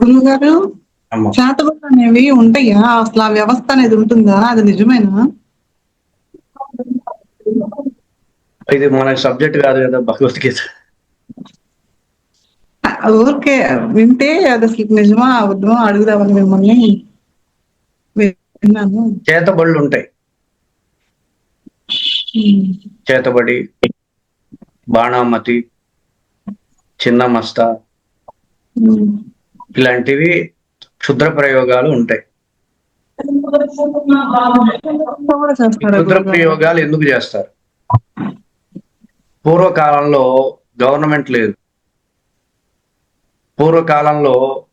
గురువు గారు చేతబడులు అనేవి ఉంటాయా? అసలు ఆ వ్యవస్థ అనేది ఉంటుందా? అది నిజమేనా? ఇది మన సబ్జెక్ట్ కాదు కదా భగవద్గీత ఊరికే వింటే అది అసలు నిజమా అబద్ధమా అడుగుదామని మిమ్మల్ని విన్నాను. చేతబడులు ఉంటాయి. చేతబడి బాణామతి చిన్న మస్త. ఇలాంటివి క్షుద్ర ప్రయోగాలు ఉంటాయి. క్షుద్ర ప్రయోగాలు ఎందుకు చేస్తారు? పూర్వకాలంలో గవర్నమెంట్ లేదు. పూర్వకాలంలో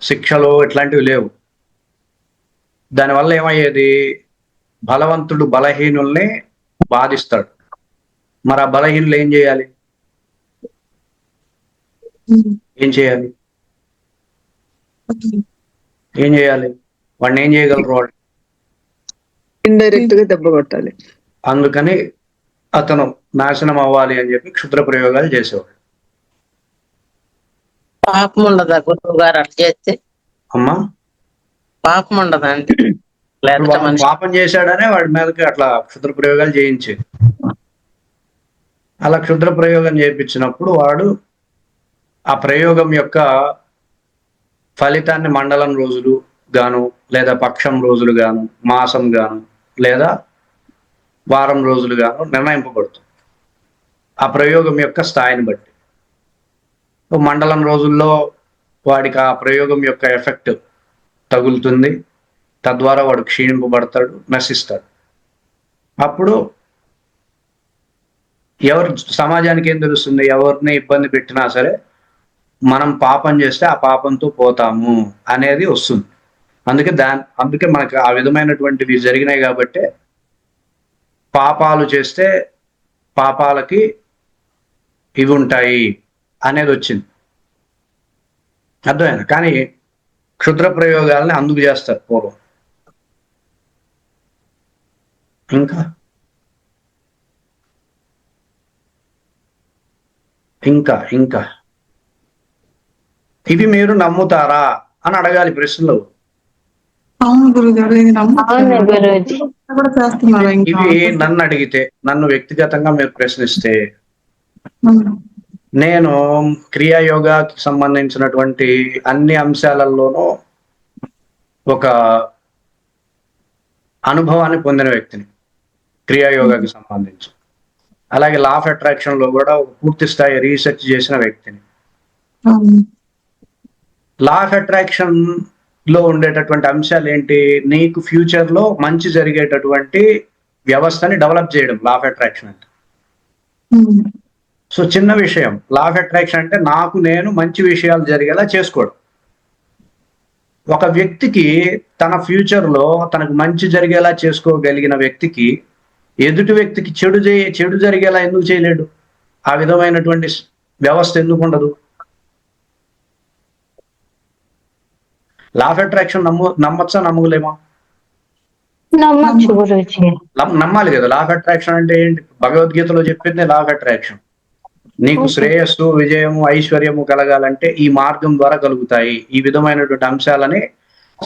శిక్షలు ఇట్లాంటివి లేవు. దానివల్ల ఏమయ్యేది? బలవంతుడు బలహీనుల్ని బాధిస్తాడు. మరి ఆ బలహీనులు ఏం చేయాలి? ఏం చేయాలి? ఏం చేయాలి? వాడిని ఏం చేయగలరు ఇండైరెక్ట్గా దెబ్బ కొట్టాలి. అందుకని అతను నాశనం అవ్వాలి అని చెప్పి క్షుద్ర ప్రయోగాలు చేసేవాడు. పాపం ఉండదా గురువు గారు అట్లా చేస్తే? అమ్మా? పాపం ఉండదా మనిషి పాపం చేశాడనే వాడి మీదకి అట్లా క్షుద్ర ప్రయోగాలు చేయించేది అలా క్షుద్ర ప్రయోగం చేయించినప్పుడు వాడు ఆ ప్రయోగం యొక్క ఫలితాన్ని మండలం రోజులు గాను లేదా పక్షం రోజులు గాను మాసం గాను లేదా వారం రోజులు గాను నిర్ణయింపబడుతుంది. ఆ ప్రయోగం యొక్క స్థాయిని బట్టి. మండలం రోజుల్లో వాడికి ఆ ప్రయోగం యొక్క ఎఫెక్ట్ తగులుతుంది. తద్వారా వాడు క్షీణింపబడతాడు నశిస్తాడు. అప్పుడు ఎవరు సమాజానికి ఏం తెలుస్తుంది? ఎవరిని ఇబ్బంది పెట్టినా సరే మనం పాపం చేస్తే ఆ పాపంతో పోతాము అనేది వస్తుంది. అందుకే దా అందుకే మనకు ఆ విధమైనటువంటివి జరిగినాయి కాబట్టి పాపాలు చేస్తే పాపాలకి ఇవి ఉంటాయి అనేది వచ్చింది. అర్థమైంది? కానీ క్షుద్ర ప్రయోగాలని అందుకు చేస్తారు పూర్వం. ఇంకా? ఇంకా ఇంకా. ఇవి మీరు నమ్ముతారా అని అడగాలి ప్రశ్నలు. అవును గురువు గారు ఇది అవును నమ్ముతున్నాను గురూజీ కూడా చేస్తున్నారు ఇంకా. ఇవి నన్ను అడిగితే నన్ను వ్యక్తిగతంగా మీరు ప్రశ్నిస్తే. నేను క్రియాయోగాకి సంబంధించినటువంటి అన్ని అంశాలలోనూ ఒక అనుభవాన్ని పొందిన వ్యక్తిని క్రియాయోగాకి సంబంధించి. అలాగే లా ఆఫ్ అట్రాక్షన్లో కూడా ఒక పూర్తి స్థాయి రీసెర్చ్ చేసిన వ్యక్తిని. అవును. లా ఆఫ్ అట్రాక్షన్లో ఉండేటటువంటి అంశాలు ఏంటి నీకు ఫ్యూచర్లో మంచి జరిగేటటువంటి వ్యవస్థని డెవలప్ చేయడం లా ఆఫ్ అట్రాక్షన్ అంటే. సో చిన్న విషయం. లా ఆఫ్ అట్రాక్షన్ అంటే నాకు నేను మంచి విషయాలు జరిగేలా చేసుకోవడం. ఒక వ్యక్తికి తన ఫ్యూచర్లో తనకు మంచి జరిగేలా చేసుకోగలిగిన వ్యక్తికి ఎదుటి వ్యక్తికి చెడు చేయ చెడు జరిగేలా ఎందుకు చేయలేడు? ఆ విధమైనటువంటి వ్యవస్థ ఎందుకు ఉండదు? లా ఆఫ్ అట్రాక్షన్ నమ్ము నమ్మచ్చా నమ్మలేమా నమ్మాలి కదా. లా ఆఫ్ అట్రాక్షన్ అంటే ఏంటి? భగవద్గీతలో చెప్పింది లా ఆఫ్ అట్రాక్షన్ నీకు శ్రేయస్సు విజయము ఐశ్వర్యము కలగాలంటే ఈ మార్గం ద్వారా కలుగుతాయి. ఈ విధమైనటువంటి అంశాలని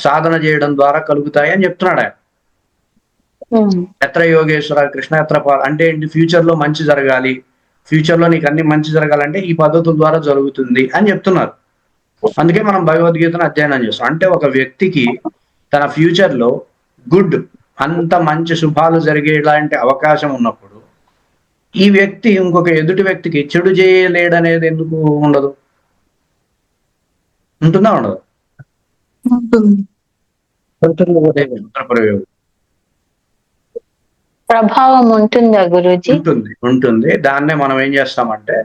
సాధన చేయడం ద్వారా కలుగుతాయి అని చెప్తున్నాడు? ఆయన. ఎత్ర యోగేశ్వర కృష్ణ ఎత్ర అంటే ఏంటి? ఫ్యూచర్లో మంచి జరగాలి. ఫ్యూచర్లో నీకు అన్ని మంచి జరగాలంటే ఈ పద్ధతుల ద్వారా జరుగుతుంది అని చెప్తున్నారు. అందుకే మనం భగవద్గీతను అధ్యయనం చేస్తాం. అంటే ఒక వ్యక్తికి తన ఫ్యూచర్లో గుడ్ అంత మంచి శుభాలు జరిగేలాంటి అవకాశం ఉన్నప్పుడు ఈ వ్యక్తి ఇంకొక ఎదుటి వ్యక్తికి చెడు చేయలేడనేది ఎందుకు ఉండదు? ఉంటుందా ఉండదు? ప్రభావం ఉంటుందా గురూజీ? ఉంటుంది ఉంటుంది. దాన్నే మనం ఏం చేస్తామంటే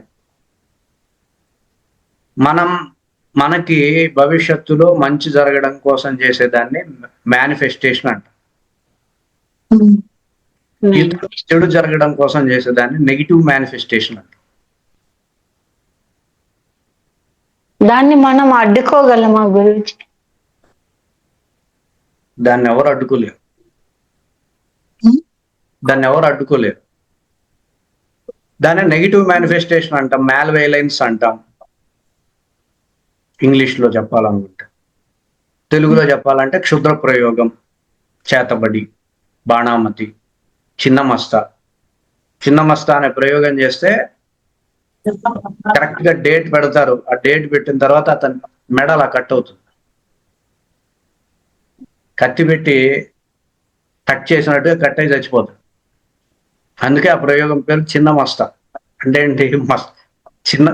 మనం మనకి భవిష్యత్తులో మంచి జరగడం కోసం చేసేదాన్ని మేనిఫెస్టేషన్ అంట. ఇతరులకు చెడు జరగడం కోసం చేసేదాన్ని నెగిటివ్ మేనిఫెస్టేషన్ అంట. దాన్ని మనం అడ్డుకోగలమా గురూజీ? దాన్ని ఎవరు అడ్డుకోలేరు? Hmm? దాన్ని ఎవరు అడ్డుకోలేరు? దాన్ని నెగిటివ్ మేనిఫెస్టేషన్ అంటాం మ్యాల్ వైలెన్స్ అంటాం. ఇంగ్లీష్లో చెప్పాలనుకుంటే. తెలుగులో చెప్పాలంటే క్షుద్ర ప్రయోగం చేతబడి బాణామతి చిన్న మస్తా. చిన్న మస్తా అనే ప్రయోగం చేస్తే కరెక్ట్గా డేట్ పెడతారు. ఆ డేట్ పెట్టిన తర్వాత అతని మెడ అలా కట్ అవుతుంది. కత్తి పెట్టి కట్ చేసినట్టుగా కట్ అయి చచ్చిపోతాడు అందుకే ఆ ప్రయోగం పేరు చిన్న మస్త. అంటే ఏంటి? మస్ చిన్న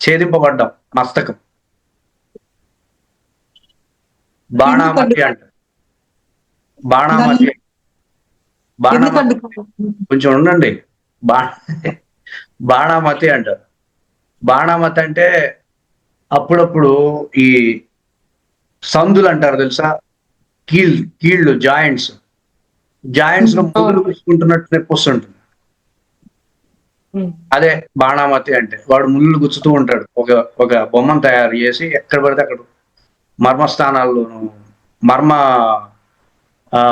ఛేదింపబడ్డం మస్తకం. బాణామతి అంట బాణామతి. బాణామతి. కొంచెం ఉండండి. బా బాణామతి అంటారు. బాణామతి అంటే అప్పుడప్పుడు ఈ సందులు అంటారు తెలుసా? కీల్ కీళ్ళు జాయింట్స్. జాయింట్స్లో మొదలు గుచ్చుకుంటున్నట్టు నొప్పి వస్తుంటుంది. అదే బాణామతి అంటే వాడు ముళ్ళు గుచ్చుతూ ఉంటాడు. ఒక ఒక బొమ్మను తయారు చేసి ఎక్కడ పడితే అక్కడ మర్మస్థానాల్లోనూ మర్మ ఆ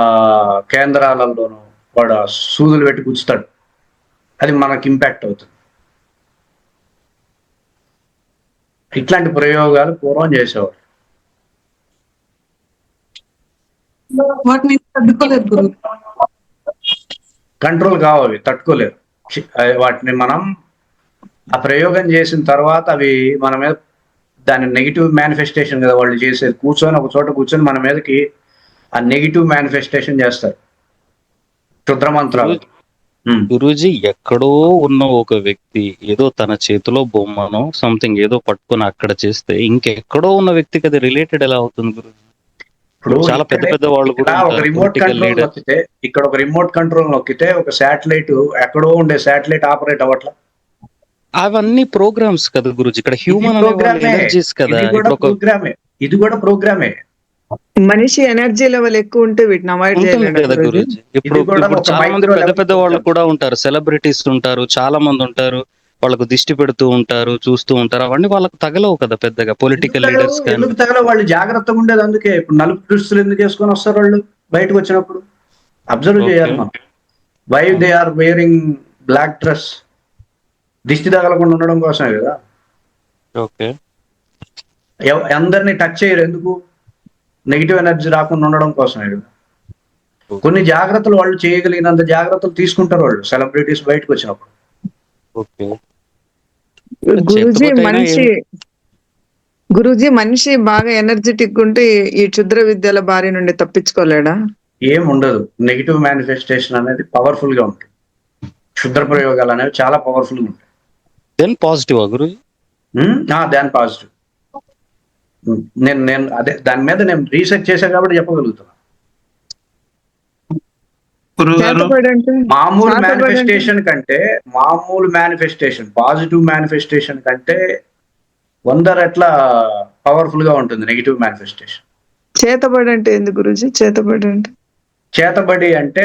కేంద్రాలలోనూ వాడు సూదులు పెట్టి గుచ్చుతాడు అది మనకి ఇంపాక్ట్ అవుతుంది. ఇట్లాంటి ప్రయోగాలు పూర్వం చేసేవారు తట్టుకోలేదు కంట్రోల్ కావాలి తట్టుకోలేరు చి- అవి వాటిని మనం ఆ ప్రయోగం చేసిన తర్వాత అవి మన మీద దాని నెగిటివ్ మేనిఫెస్టేషన్ కదా వాళ్ళు చేసేది. కూర్చొని ఒక చోట కూర్చొని మన మీదకి ఆ నెగిటివ్ మేనిఫెస్టేషన్ చేస్తారు. క్షుద్ర మంత్రాలు ఉమ్. గురూజీ ఎక్కడో ఉన్న ఒక వ్యక్తి ఏదో తన చేతిలో బొమ్మనో సంథింగ్ ఏదో పట్టుకొని అక్కడ చేస్తే ఇంకెక్కడో ఉన్న వ్యక్తికి అది రిలేటెడ్ ఎలా అవుతుంది గురు ఇప్పుడు చాలా పెద్ద పెద్ద వాళ్ళు కూడా ఒక రిమోట్ కంట్రోల్. నొక్కితే ఇక్కడ ఒక రిమోట్ కంట్రోల్ నొక్కితే ఒక శాటిలైట్ ఎక్కడో ఉండే శాటిలైట్ ఆపరేట్ అవ్వట్లా? అవన్నీ ప్రోగ్రామ్స్ కదా గురుజీ. ఇక్కడ హ్యూమన్. ఎనర్జీస్ కదా. ప్రోగ్రామే. ఇది కూడా ప్రోగ్రామే. మనిషి ఎనర్జీ లెవెల్ ఎక్కువ ఉంటే వీటిని అవాయిడ్ ఇప్పుడు చాలా మంది పెద్ద పెద్ద వాళ్ళు. కూడా ఉంటారు. సెలబ్రిటీస్ ఉంటారు చాలా మంది ఉంటారు. వాళ్ళకు దిష్టి పెడుతూ ఉంటారు చూస్తూ ఉంటారు. అవన్నీ వాళ్ళకు తగలవు కదా పెద్దగా. పొలిటికల్ లీడర్స్ తగలవు? కానీ. ఎందుకు తగలవు? వాళ్ళు జాగ్రత్తగా ఉండేది అందుకే. ఇప్పుడు నలుపు దుస్తులు ఎందుకు వేసుకొని వస్తారు వాళ్ళు బయటకు వచ్చినప్పుడు? అబ్జర్వ్. చేయాలి మనం. Why they are wearing black dress దిష్టి తగలకుండా ఉండడం కోసమే కదా. ఓకే. అందరినీ టచ్ చేయరు. ఎందుకు? నెగిటివ్ ఎనర్జీ రాకుండా ఉండడం కోసమే కదా. కొన్ని జాగ్రత్తలు వాళ్ళు చేయగలిగినంత జాగ్రత్తలు తీసుకుంటారు వాళ్ళు. సెలబ్రిటీస్ బయటకు వచ్చినప్పుడు. ఓకే. గురుజీ మనిషి గురూజీ మనిషి బాగా ఎనర్జెటిక్ ఉంటే ఈ క్షుద్ర విద్యల బారి నుండి తప్పించుకోలేడా? ఏం ఉండదు. నెగిటివ్ మేనిఫెస్టేషన్ అనేది పవర్ఫుల్గా ఉంటుంది. క్షుద్ర ప్రయోగాలు అనేవి చాలా పవర్ఫుల్గా ఉంటాయి. Then positive Guruji? దాని పాజిటివ్ నేను నేను అదే దాని మీద నేను రీసెర్చ్ చేశా కాబట్టి చెప్పగలుగుతున్నా. మామూలు మేనిఫెస్టేషన్ కంటే మామూలు మేనిఫెస్టేషన్ పాజిటివ్ మేనిఫెస్టేషన్ కంటే వంద రెట్ల పవర్ఫుల్గా ఉంటుంది నెగిటివ్ మేనిఫెస్టేషన్ చేతబడి అంటే ఎందుకు గురుజీ? చేతబడి అంటే? చేతబడి అంటే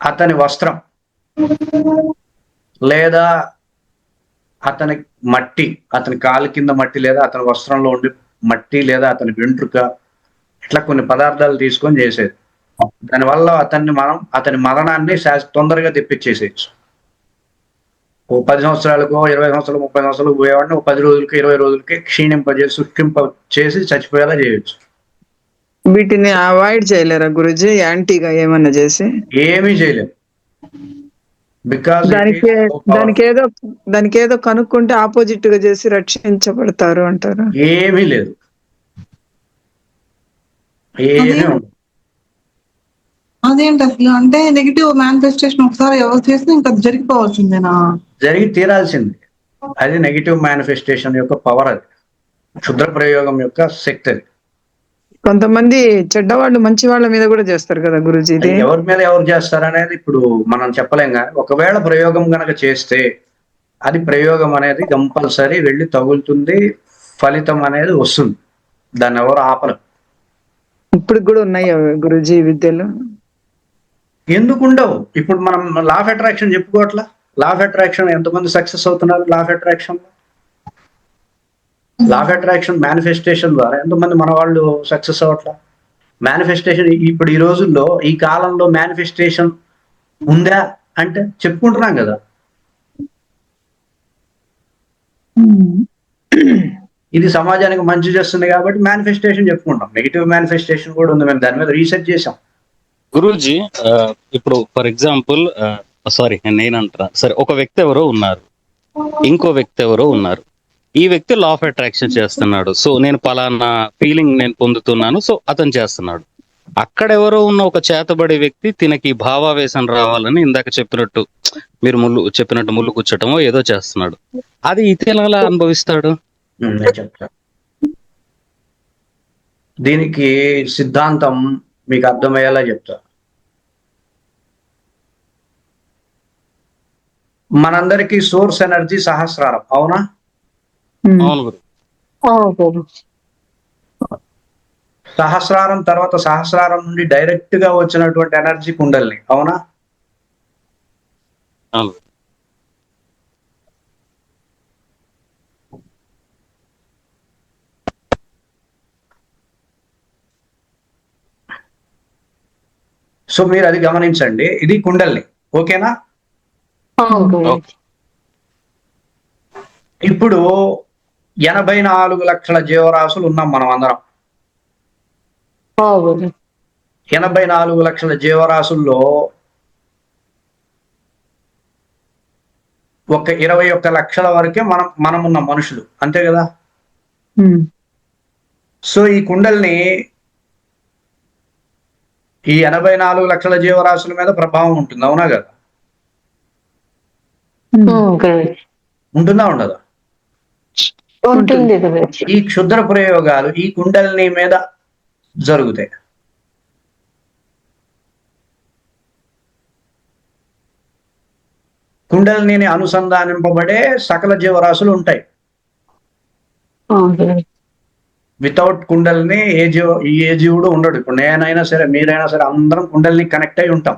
అతని వస్త్రం. లేదా అతని మట్టి అతని కాలు కింద మట్టి లేదా అతని వస్త్రంలో ఉండి మట్టి లేదా అతని వెంట్రుక ఇట్లా కొన్ని పదార్థాలు తీసుకొని చేసేది. దానివల్ల అతన్ని మనం అతని మరణాన్ని శాస్- తొందరగా తెప్పించేసేయచ్చు. ఓ పది సంవత్సరాలకో ఇరవై సంవత్సరాలు ముప్పై సంవత్సరాలు పోయేవాడిని ఓ పది రోజులకి ఇరవై రోజులకి క్షీణింపజేసి సృష్టింప చేసి చచ్చిపోయేలా చేయొచ్చు. వీటిని అవాయిడ్ చేయలేరా గురుజీ? యాంటీగా ఏమన్నా చేసి? ఏమీ చేయలేం. బికాస్ దానికి దానికి ఏదో దానికి ఏదో కనుక్కుంటే ఆపోజిట్గా చేసి రక్షించబడతారు అంటారు. ఏమీ లేదు. అదేంటి అసలు? అంటే నెగిటివ్ మేనిఫెస్టేషన్ ఒకసారి ఎవరు చేస్తే ఇంకా జరిగిపోవాల్సిందేనా? జరిగి తీరాల్సింది. అది నెగిటివ్ మేనిఫెస్టేషన్ యొక్క పవర్ అది. క్షుద్ర ప్రయోగం యొక్క శక్తి అది. కొంతమంది చెడ్డవాళ్ళు మంచి వాళ్ళ మీద కూడా చేస్తారు కదా గురుజీ ఎవరి మీద ఎవరు చేస్తారనేది ఇప్పుడు మనం చెప్పలేం ఒకవేళ ప్రయోగం గనక చేస్తే అది ప్రయోగం అనేది కంపల్సరీ వెళ్ళి తగులుతుంది ఫలితం అనేది వస్తుంది. దాన్ని ఎవరు ఆపరు. ఇప్పుడు కూడా ఉన్నాయి గురుజీ విద్యలు? ఎందుకు ఉండవు? ఇప్పుడు మనం లా ఆఫ్ అట్రాక్షన్ చెప్పుకోవట్లా? లా ఆఫ్ అట్రాక్షన్ ఎంతమంది సక్సెస్ అవుతున్నారు law of attraction law? Of attraction manifestation ద్వారా ఎంతమంది మన వాళ్ళు సక్సెస్ అవ్వట్లా మేనిఫెస్టేషన్ ఇప్పుడు ఈ రోజుల్లో ఈ కాలంలో మేనిఫెస్టేషన్ ఉందా అంటే చెప్పుకుంటున్నాం కదా. ఇది సమాజానికి మంచి చేస్తుంది కాబట్టి మేనిఫెస్టేషన్ చెప్పుకుంటాం. నెగిటివ్ మేనిఫెస్టేషన్ కూడా ఉంది. మేము దాని మీద రీసెర్చ్ చేసాం గురూజీ ఇప్పుడు ఫర్ ఎగ్జాంపుల్ సారీ నేను అంటున్నా సరే ఒక వ్యక్తి ఎవరో ఉన్నారు. ఇంకో వ్యక్తి ఎవరో ఉన్నారు. ఈ వ్యక్తి లా ఆఫ్ అట్రాక్షన్ చేస్తున్నాడు. సో నేను పలానా ఫీలింగ్ నేను పొందుతున్నాను. సో అతను చేస్తున్నాడు. అక్కడ ఎవరో ఉన్న ఒక చేతబడి వ్యక్తి తినకి భావావేశం రావాలని ఇందాక చెప్పినట్టు మీరు ముళ్ళు చెప్పినట్టు ముళ్ళు కూర్చోటమో ఏదో చేస్తున్నాడు. అది ఇతను ఎలా అనుభవిస్తాడు? దీనికి సిద్ధాంతం మీకు అర్థమయ్యేలా చెప్తా. మనందరికీ సోర్స్ ఎనర్జీ సహస్రారం అవునా ఉమ్. అవును గురు అవును గురూజీ సహస్రారం తర్వాత సహస్రారం నుండి డైరెక్ట్గా వచ్చినటువంటి ఎనర్జీ కుండల్ని అవునా. సో మీరు అది గమనించండి ఇది కుండల్ని ఓకేనా? ఇప్పుడు ఎనభై నాలుగు లక్షల జీవరాశులు ఉన్నాం మనం అందరం. ఎనభై నాలుగు లక్షల జీవరాశుల్లో ఒక ఇరవై ఒక్క లక్షల వరకే మనం మనం ఉన్న మనుషులు. అంతే కదా. సో ఈ కుండల్ని ఈ ఎనభై నాలుగు లక్షల జీవరాశుల మీద ప్రభావం ఉంటుంది. అవునా కదా? ఉంటుందా ఉండదా? ఉంటుంది ఈ క్షుద్ర ప్రయోగాలు ఈ కుండల్ని మీద జరుగుతాయి. కుండలిని అనుసంధానింపబడే సకల జీవరాశులు ఉంటాయి. వితౌట్ కుండల్ని ఏ జీవ ఏ జీవుడు ఉండడు. ఇప్పుడు నేనైనా సరే మీరైనా సరే అందరం కుండల్ని కనెక్ట్ అయి ఉంటాం.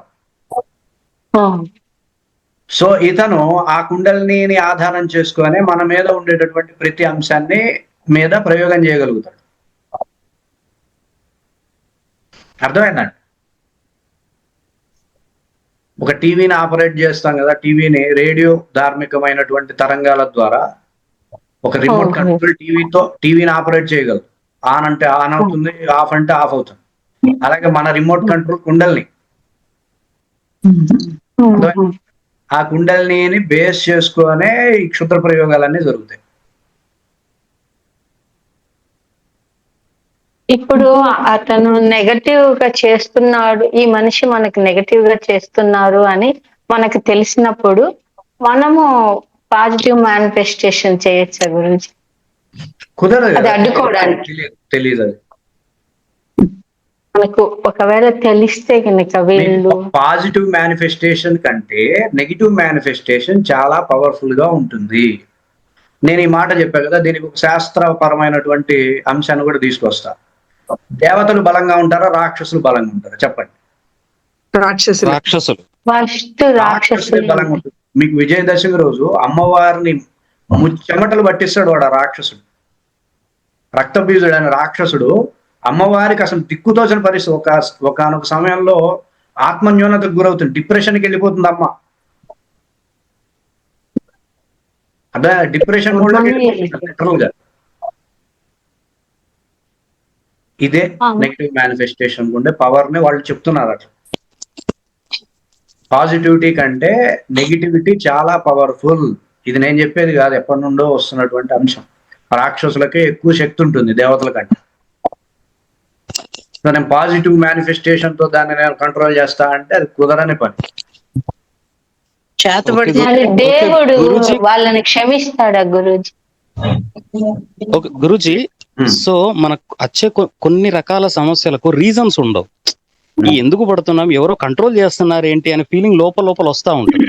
సో ఇతను ఆ కుండలిని ఆధారం చేసుకొని మన మీద ఉండేటటువంటి ప్రతి అంశాన్ని మీద ప్రయోగం చేయగలుగుతాడు. అర్థమైందండి? ఒక టీవీని ఆపరేట్ చేస్తాం కదా టీవీని రేడియో ధార్మికమైనటువంటి తరంగాల ద్వారా ఒక రిమోట్. కంట్రోల్ టీవీతో టీవీని ఆపరేట్ చేయగలదు ఆన్ అంటే ఆన్ అవుతుంది ఆఫ్ అంటే ఆఫ్ అవుతుంది. అలాగే మన రిమోట్ కంట్రోల్ కుండల్ని. ఆ కుండలిని బేస్ చేసుకునే ఈ క్షుద్ర ప్రయోగాలన్నీ జరుగుతాయి ఇప్పుడు అతను నెగటివ్గా చేస్తున్నాడు ఈ మనిషి మనకి నెగటివ్గా చేస్తున్నారు అని మనకు తెలిసినప్పుడు మనము పాజిటివ్ మేనిఫెస్టేషన్ చేయొచ్చా గురించి కుదరదు. అడ్డుకోవడానికి. తెలియదు మనకు ఒకవేళ తెలిస్తే కనుక వీళ్ళు పాజిటివ్ మేనిఫెస్టేషన్ కంటే నెగిటివ్ మేనిఫెస్టేషన్ చాలా పవర్ఫుల్గా ఉంటుంది. నేను ఈ మాట చెప్పా కదా దీనికి ఒక శాస్త్రపరమైనటువంటి అంశాన్ని కూడా తీసుకొస్తా. దేవతలు బలంగా ఉంటారా రాక్షసులు బలంగా ఉంటారా? చెప్పండి. రాక్షసులు. రాక్షసులు. ఫస్ట్ రాక్షసులే. బలంగా ఉంటుంది మీకు విజయదశమి రోజు అమ్మవారిని చెమటలు పట్టిస్తాడు వాడు ఆ రాక్షసుడు. రక్తబీజుడు అనే రాక్షసుడు అమ్మవారికి అసలు దిక్కుతోచని పరిస్థితి. ఒక ఒకనొక సమయంలో ఆత్మన్యూనతకు గురవుతుంది. డిప్రెషన్కి వెళ్ళిపోతుంది అమ్మ. అదే డిప్రెషన్ ఇదే. నెగిటివ్ మేనిఫెస్టేషన్ ఉండే పవర్ని వాళ్ళు చెప్తున్నారు అట్లా. పాజిటివిటీ కంటే నెగిటివిటీ చాలా పవర్ఫుల్ ఇది నేను చెప్పేది కాదు ఎప్పటి నుండో వస్తున్నటువంటి అంశం. రాక్షసులకే ఎక్కువ శక్తి ఉంటుంది దేవతల కంటే. సో నేను పాజిటివ్ మేనిఫెస్టేషన్తో దాన్ని నేను కంట్రోల్ చేస్తా అంటే అది కుదరని పని. దేవుడు గురూజీ. వాళ్ళని క్షమిస్తాడా Guruji? Okay Guruji Hmm. So మనకు వచ్చే కొన్ని రకాల సమస్యలకు రీజన్స్ ఉండవు. ఈ ఎందుకు పడుతున్నాం ఎవరో కంట్రోల్ చేస్తున్నారు ఏంటి అనే ఫీలింగ్ లోపల లోపల వస్తా ఉంటుంది.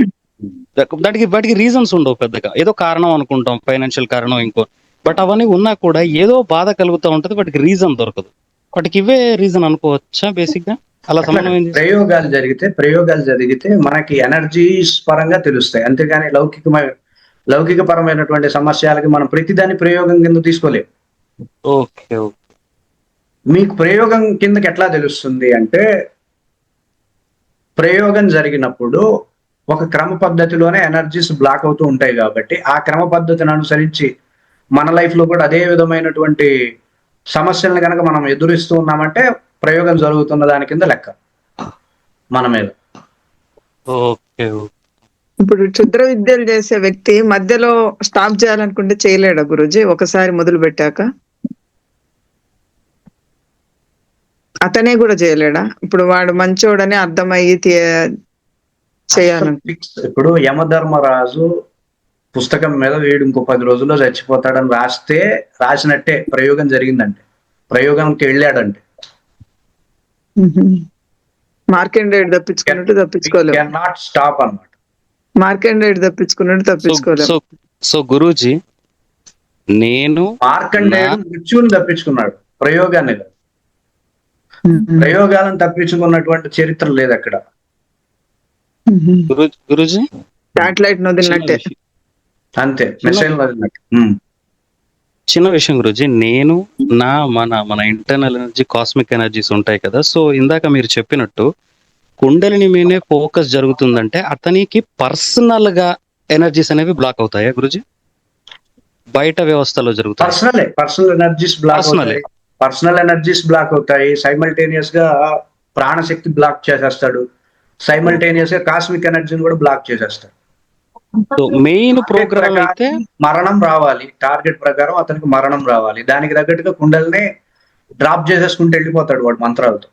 దానికి వాటికి రీజన్స్ ఉండవు పెద్దగా. ఏదో కారణం అనుకుంటాం ఫైనాన్షియల్ కారణం ఇంకో. బట్ అవన్నీ ఉన్నా కూడా ఏదో బాధ కలుగుతూ ఉంటది వాటికి రీజన్ దొరకదు. వాటికి ఇవే రీజన్ అనుకోవచ్చా బేసిక్గా అలా ప్రయోగాలు జరిగితే ప్రయోగాలు జరిగితే మనకి ఎనర్జీస్ పరంగా తెలుస్తాయి. అంతేగాని లౌకికమైన లౌకిక పరమైనటువంటి సమస్యలకి మనం ప్రతిదాన్ని ప్రయోగం కింద తీసుకోలేం ఓకే ఓకే. మీకు ప్రయోగం కిందకి ఎట్లా తెలుస్తుంది అంటే ప్రయోగం జరిగినప్పుడు ఒక క్రమ పద్ధతిలోనే ఎనర్జీస్ బ్లాక్ అవుతూ ఉంటాయి కాబట్టి ఆ క్రమ పద్ధతిని అనుసరించి మన లైఫ్లో కూడా అదే విధమైనటువంటి సమస్యల్ని కనుక మనం ఎదురిస్తూ ఉన్నామంటే ప్రయోగం జరుగుతున్న దాని కింద లెక్క. మన మీద. ఓకే ఇప్పుడు క్షుద్ర విద్యలు చేసే వ్యక్తి మధ్యలో స్టాప్ చేయాలనుకుంటే చేయలేడా గురుజీ? ఒకసారి మొదలు పెట్టాక? అతనే కూడా చేయలేడా? ఇప్పుడు వాడు మంచోడని అర్థమయ్యి చేయాలని ఇప్పుడు యమధర్మరాజు పుస్తకం మీద వీడు ఇంకో పది రోజుల్లో చచ్చిపోతాడని రాస్తే రాసినట్టే ప్రయోగం జరిగిందంటే. ప్రయోగంకి వెళ్ళాడంటే. మార్కెండేడ్ తప్పించుకున్నట్టు తప్పించుకోలేము. నాట్ స్టాప్ అన్నమాట. మార్కెండేడ్ తప్పించుకున్నట్టు సో తప్పించుకోలేము. సో సో గురూజీ నేను మార్కండేయుడు మృత్యువుని తప్పించుకున్నాడు ప్రయోగాన్ని కాదు. ప్రయోగాలను తప్పించుకున్నటువంటి చరిత్ర లేదు అక్కడ. గురు గురూజీ? శాటిలైట్ విషయం- అంతే. చిన్న విషయం గురుజీ నేను నా మన మన ఇంటర్నల్ ఎనర్జీ కాస్మిక్ ఎనర్జీస్ ఉంటాయి కదా. సో ఇందాక మీరు చెప్పినట్టు కుండలిని మీదే ఫోకస్ జరుగుతుందంటే అతనికి పర్సనల్గా ఎనర్జీస్ అనేవి బ్లాక్ అవుతాయా గురుజీ? బయట వ్యవస్థలో జరుగుతాయి. పర్సనలే personal energies block personal energies block అవుతాయి. సైమల్టేనియస్గా ప్రాణశక్తి బ్లాక్ చేసేస్తాడు. సైమల్టేనియస్గా కాస్మిక్ ఎనర్జీని కూడా బ్లాక్ చేసేస్తాడు. సో మెయిన్ ప్రోగ్రామ్ అయితే మరణం రావాలి. టార్గెట్ ప్రకారం అతనికి మరణం రావాలి. దానికి తగ్గట్టుగా కుండల్ని డ్రాప్ చేసేసుకుంటూ వెళ్ళిపోతాడు వాడు మంత్రాలతో.